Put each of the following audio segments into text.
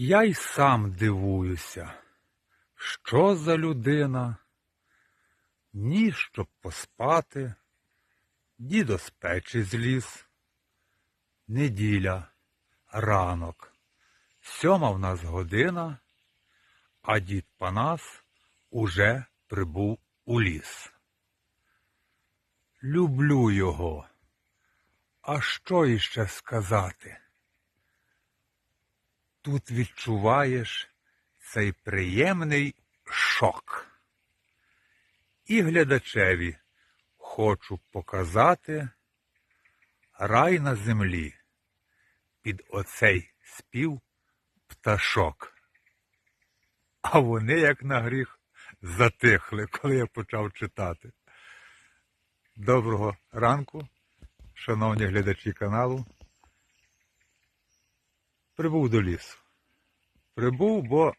Я й сам дивуюся, що за людина, ні щоб поспати, дідо з печі зліз. Неділя, ранок, сьома в нас година, а дід Панас уже прибув у ліс. Люблю його. А що іще сказати? Тут відчуваєш цей приємний шок. І глядачеві хочу показати рай на землі під оцей спів пташок. А вони, як на гріх, затихли, коли я почав читати. Доброго ранку, шановні глядачі каналу. Прибув до лісу. Прибув, бо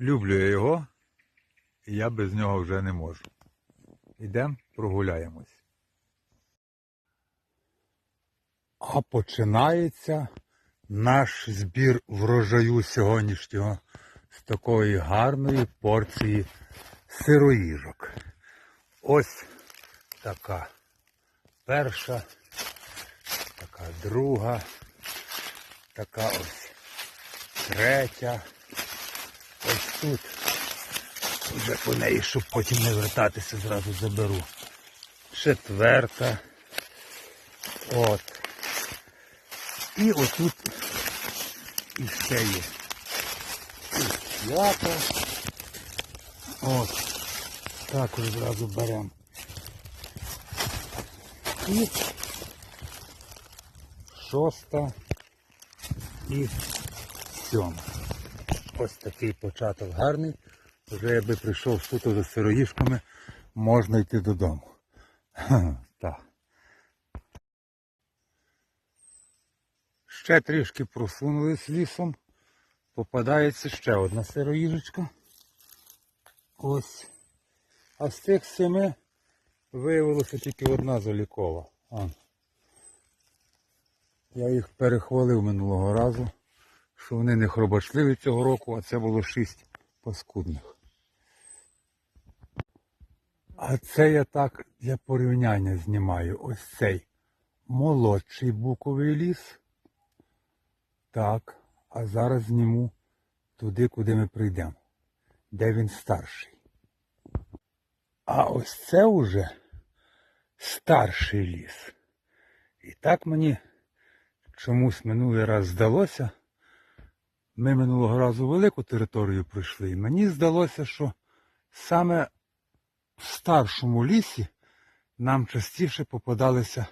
люблю я його, і я без нього вже не можу. Ідемо, прогуляємось. А починається наш збір врожаю сьогоднішнього з такої гарної порції сироїжок. Ось така перша, така друга, така ось третя. Ось тут. Вже по неї, щоб потім не вертатися, зразу заберу. Четверта. От. І отут іще є. І п'ята. От. Також зразу беремо. І шоста і сьома. Ось такий початок гарний. Вже якби прийшов суто за сироїшками, можна йти додому. Так. Ще трішки просунулись лісом. Попадається ще одна сироїжечка. Ось. А з цих семи виявилося тільки одна залікова. Я їх перехвалив минулого разу, що вони не хробачливі цього року, а це було шість паскудних. А це я так для порівняння знімаю. Ось цей молодший буковий ліс. Так, а зараз зніму туди, куди ми прийдемо, де він старший. А ось це уже старший ліс. І так мені чомусь минулий раз здалося. Ми минулого разу велику територію пройшли, і мені здалося, що саме в старшому лісі нам частіше попадалися,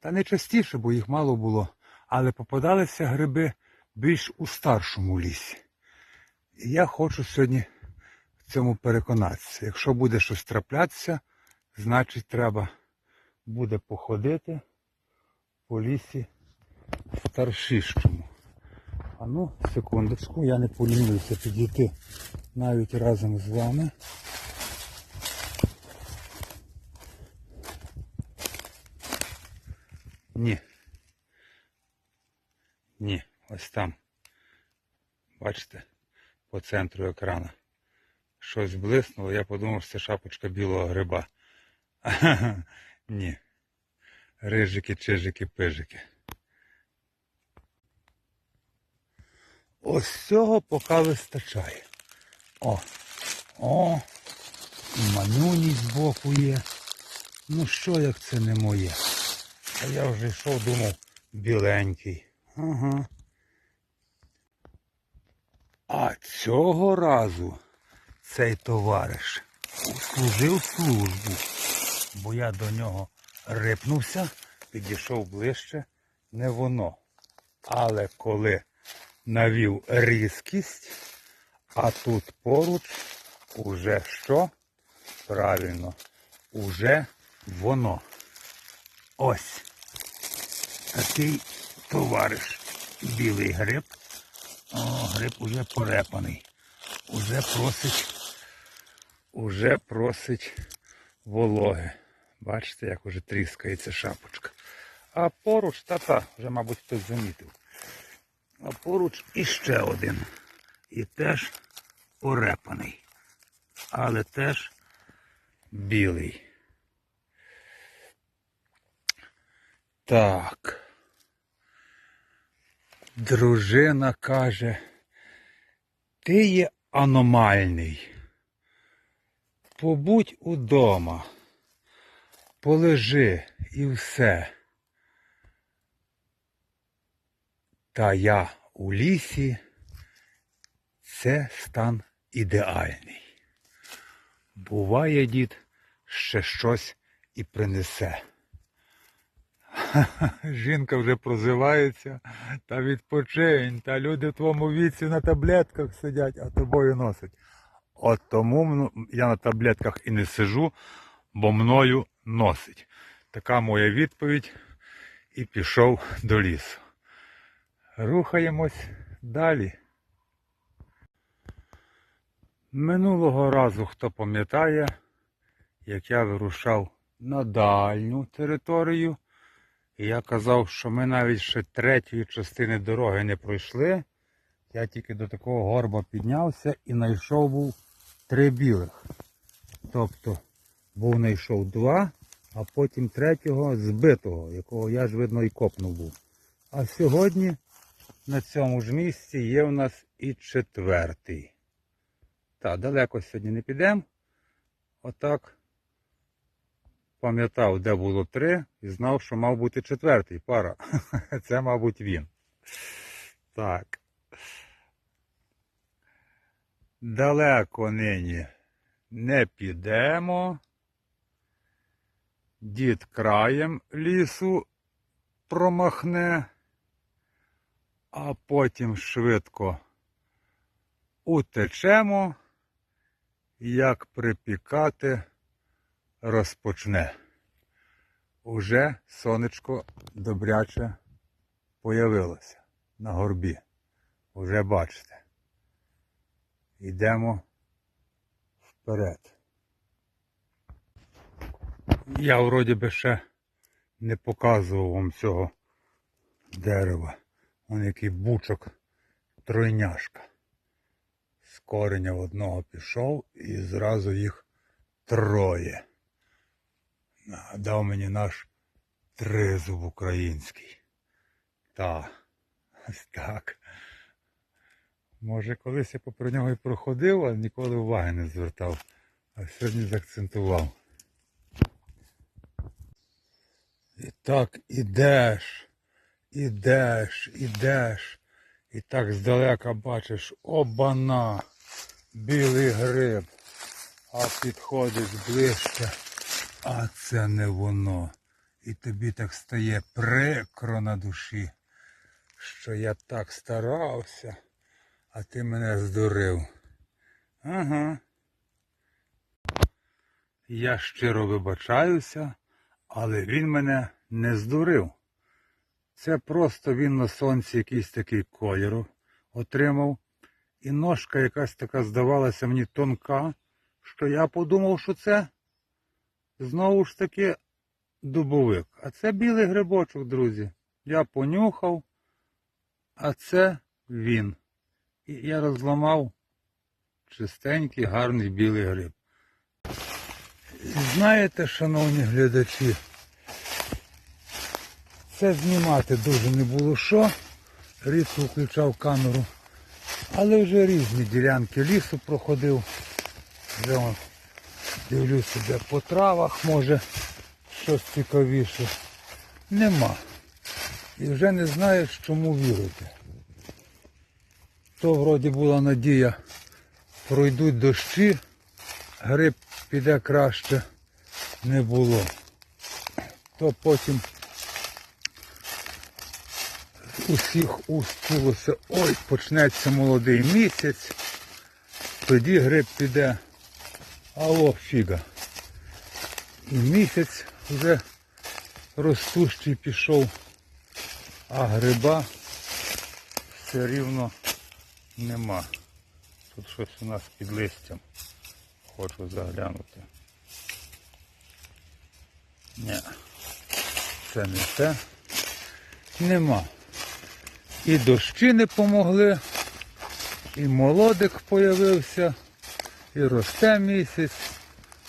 та не частіше, бо їх мало було, але попадалися гриби більш у старшому лісі. І я хочу сьогодні в цьому переконатися. Якщо буде щось траплятися, значить треба буде походити по лісі старшищому. А ну, секундочку, я не полінуюся підійти навіть разом з вами. Ні. Ні, ось там. Бачите, по центру екрана. Щось блиснуло, я подумав, що це шапочка білого гриба. Ні. Рижики, чижики, пижики. Ось цього поки вистачає. О, о, манюні збоку є. Ну що, як це не моє? А я вже йшов, думав, біленький. Ага. А цього разу цей товариш служив службу, бо я до нього рипнувся, підійшов ближче, не воно. Але коли навів різкість, а тут поруч уже що? Правильно, уже воно. Ось такий товариш. Білий гриб. О, гриб уже порепаний. Уже просить, уже просить вологи. Бачите, як уже тріскається шапочка. А поруч, та-та, вже, мабуть, хтось замітив. А поруч іще один. І теж порепаний. Але теж білий. Так. Дружина каже, ти є аномальний. Побудь удома, полежи і все. Та я у лісі це стан ідеальний. Буває, дід, ще щось і принесе. Жінка вже прозивається, та відпочинь, та люди в твоєму віці на таблетках сидять, а тобою носить. От тому я на таблетках і не сижу, бо мною носить. Така моя відповідь і пішов до лісу. Рухаємось далі. Минулого разу, хто пам'ятає, як я вирушав на дальню територію, і я казав, що ми навіть ще третьої частини дороги не пройшли. Я тільки до такого горба піднявся і знайшов був три білих. Тобто був знайшов два, а потім третього збитого, якого я ж видно і копнув був. А сьогодні на цьому ж місці є в нас і четвертий. Та, далеко сьогодні не підемо. Отак пам'ятав, де було три, і знав, що мав бути четвертий пара. Це, мабуть, він. Так. Далеко нині не підемо. Дід краєм лісу промахне, а потім швидко утечемо, як припікати розпочне. Уже сонечко добряче появилося на горбі. Уже бачите. Йдемо вперед. Я вроді би ще не показував вам цього дерева. Вон який бучок тройняшка. З кореня одного пішов і зразу їх троє. Нагадав мені наш тризуб український. Та, ось так. Може, колись я попри нього і проходив, але ніколи уваги не звертав. А сьогодні заакцентував. І так ідеш, ідеш, ідеш. І так здалека бачиш, обана, білий гриб. А підходиш ближче, а це не воно. І тобі так стає прикро на душі, що я так старався, а ти мене здурив. Ага. Я щиро вибачаюся, але він мене не здурив. Це просто він на сонці якийсь такий колір отримав. І ножка якась така здавалася мені тонка, що я подумав, що це знову ж таки дубовик. А це білий грибочок, друзі. Я понюхав, а це він. І я розламав чистенький, гарний білий гриб. Знаєте, шановні глядачі, це знімати дуже не було що. Рідко включав камеру. Але вже різні ділянки лісу проходив. Вже он, дивлюся, де по травах, може щось цікавіше. Нема. І вже не знаєш, чому вірити. То вроді була надія, пройдуть дощі, гриб піде краще не було. То потім усіх уст чулося, ой, почнеться молодий місяць, тоді гриб піде, а о, фіга. І місяць вже ростущий пішов, а гриба все рівно нема. Тут щось у нас під листям. Хочу заглянути. Ні, це не те. Нема. І дощі не помогли, і молодик появився, і росте місяць,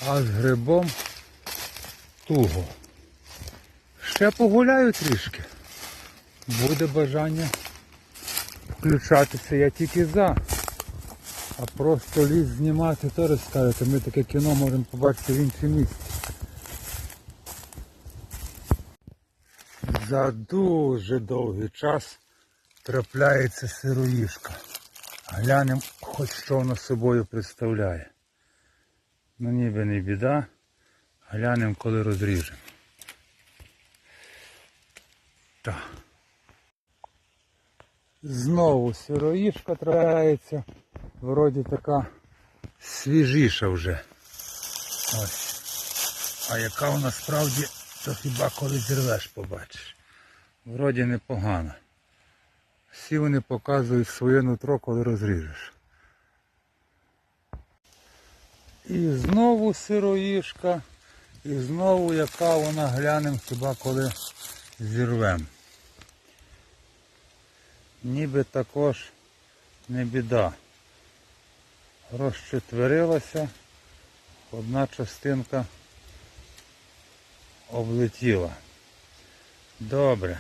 а з грибом туго. Ще погуляю трішки. Буде бажання включатися, я тільки за. А просто ліс знімати теж скажете, ми таке кіно можемо побачити в іншому місці. За дуже довгий час трапляється сироїшка. Глянемо, хоч що вона собою представляє. Ну ніби не біда. Глянемо, коли розріжемо. Так. Знову сироїшка трапляється. Вроді така свіжіша вже. Ось. А яка вона справді, то хіба коли зірвеш побачиш. Вроді непогана. Всі вони показують своє нутро, коли розріжеш. І знову сироїшка. І знову яка вона глянем хіба коли зірвем. Ніби також не біда. Розчетверилася, одна частинка облетіла. Добре.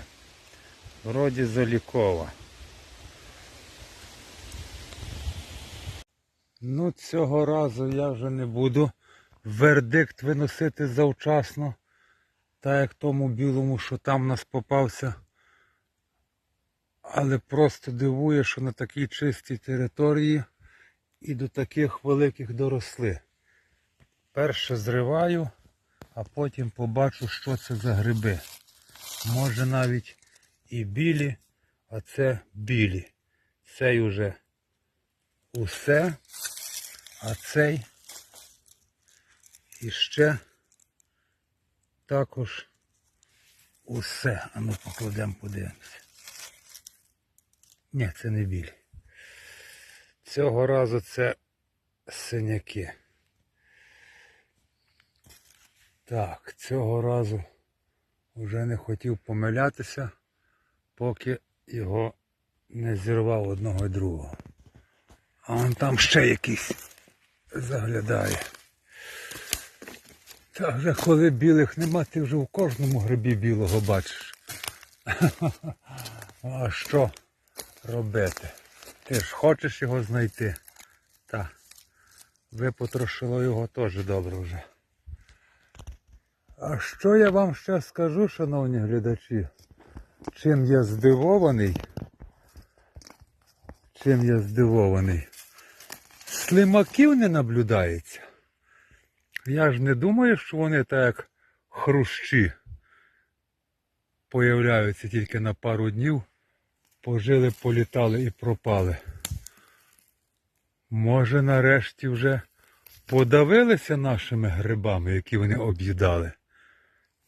Вроді залікова. Ну, цього разу я вже не буду вердикт виносити завчасно, так як тому білому, що там нас попався. Але просто дивує, що на такій чистій території і до таких великих доросли. Перше зриваю, а потім побачу, що це за гриби. Може навіть і білі, а це білі. Цей уже усе, а цей іще також усе. А ми покладемо, подивимося. Ні, це не білі. Цього разу це синяки. Так, цього разу вже не хотів помилятися, поки його не зірвав одного і другого. А вон там ще якийсь заглядає. Та вже коли білих нема, ти вже в кожному грибі білого бачиш. А що робити? Ти ж хочеш його знайти? Та випотрошило його теж добре вже. А що я вам ще скажу, шановні глядачі? Чим я здивований? Чим я здивований? Слимаків не наблюдається. Я ж не думаю, що вони так як хрущі появляються тільки на пару днів, пожили, політали і пропали. Може нарешті вже подавилися нашими грибами, які вони об'їдали.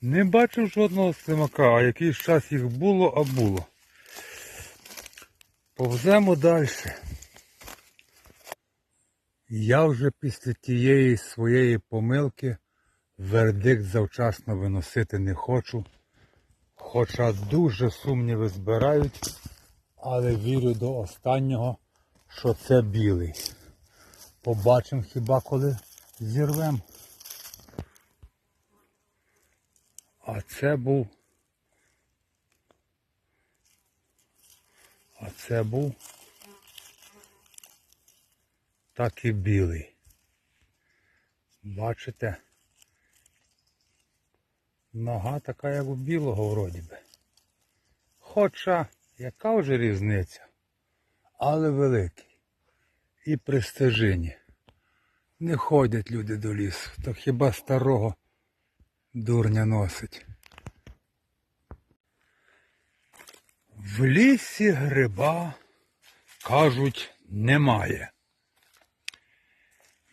Не бачив жодного слимака, а якийсь час їх було, а було. Повземо далі. Я вже після тієї своєї помилки вердикт завчасно виносити не хочу. Хоча дуже сумніви збирають, але вірю до останнього, що це білий. Побачимо хіба коли зірвемо. А це був. А це був так і білий. Бачите? Нога така, як у білого вроді би. Хоча, яка вже різниця, але великий. І при стежині. Не ходять люди до лісу, то хіба старого дурня носить. В лісі гриба, кажуть, немає.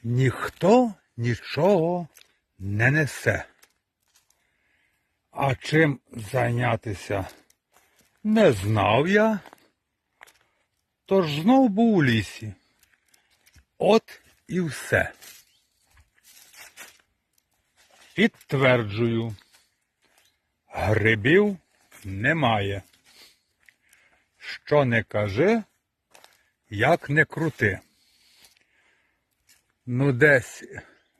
Ніхто нічого не несе. А чим зайнятися не знав я, тож знов був у лісі. От і все. Підтверджую, грибів немає. Що не кажи, як не крути. Ну, десь,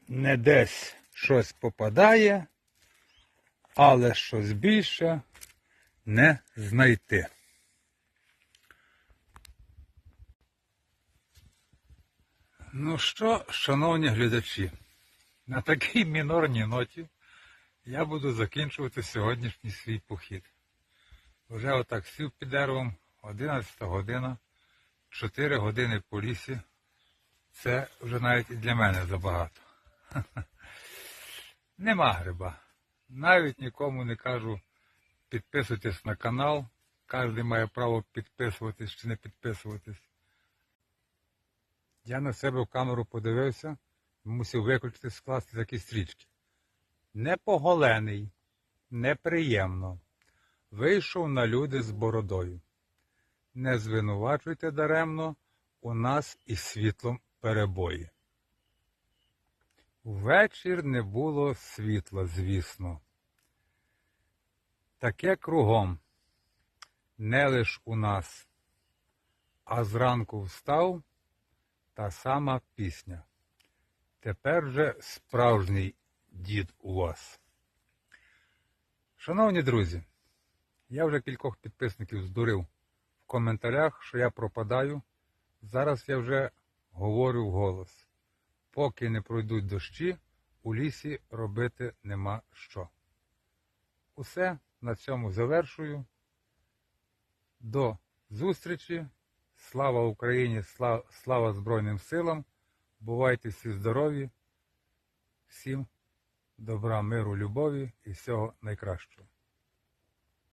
не десь щось попадає, але щось більше не знайти. Ну що, шановні глядачі, на такій мінорній ноті я буду закінчувати сьогоднішній свій похід. Вже отак сів під деревом, 11 година, 4 години по лісі. Це вже навіть і для мене забагато. Нема гриба. Навіть нікому не кажу підписуйтесь на канал. Кожен має право підписуватись чи не підписуватись. Я на себе в камеру подивився мусив виключити скласти такі стрічки. Непоголений, неприємно. Вийшов на люди з бородою. Не звинувачуйте даремно, у нас із світлом перебої. Ввечір не було світла, звісно. Таке кругом, не лиш у нас, а зранку встав та сама пісня. Тепер же справжній дід у вас. Шановні друзі, я вже кількох підписників здурив в коментарях, що я пропадаю. Зараз я вже говорю вголос. Поки не пройдуть дощі, у лісі робити нема що. Усе на цьому завершую. До зустрічі. Слава Україні! Слава, слава Збройним силам! Бувайте всі здорові! Всім добра, миру, любові і всього найкращого.